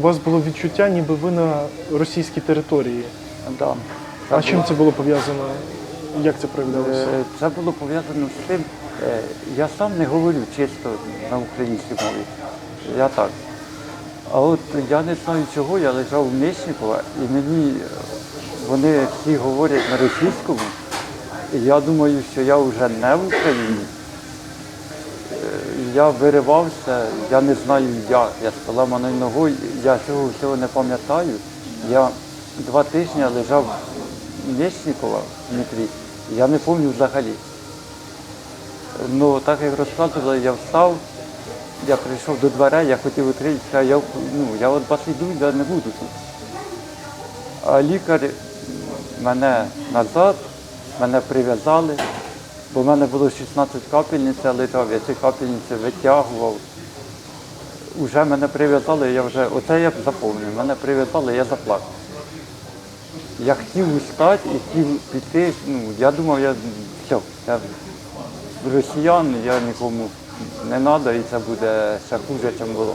у вас було відчуття, ніби ви на російській території. Да. А чим це було пов'язано? Як це проявлялося? Е, Це було пов'язано з тим, е, я сам не говорю чисто на українській мові. Я так. А от я не знаю чого, я лежав у Мечникова, і мені вони всі говорять на російському. І я думаю, що я вже не в Україні. Я виривався, я не знаю як. Я з поламаною ногою, я цього всього не пам'ятаю. Я два тижні лежав у Мечникова в Дмитрі, я не пам'ятаю взагалі. Ну, так як розказували, я встав, я прийшов до дверей, я хотів відкрити, я, ну, я от вас йду, я не буду тут. А лікар мене назад, мене прив'язали, бо в мене було 16 капельниць, я лежав, я ці капельниці витягував. Уже мене прив'язали, я вже, оце я запомнив, мене прив'язали, я заплакав. Я хотів устати і хотів піти, ну, я думав, я все, я росіян, я нікому не треба і це буде ще хуже, ніж було.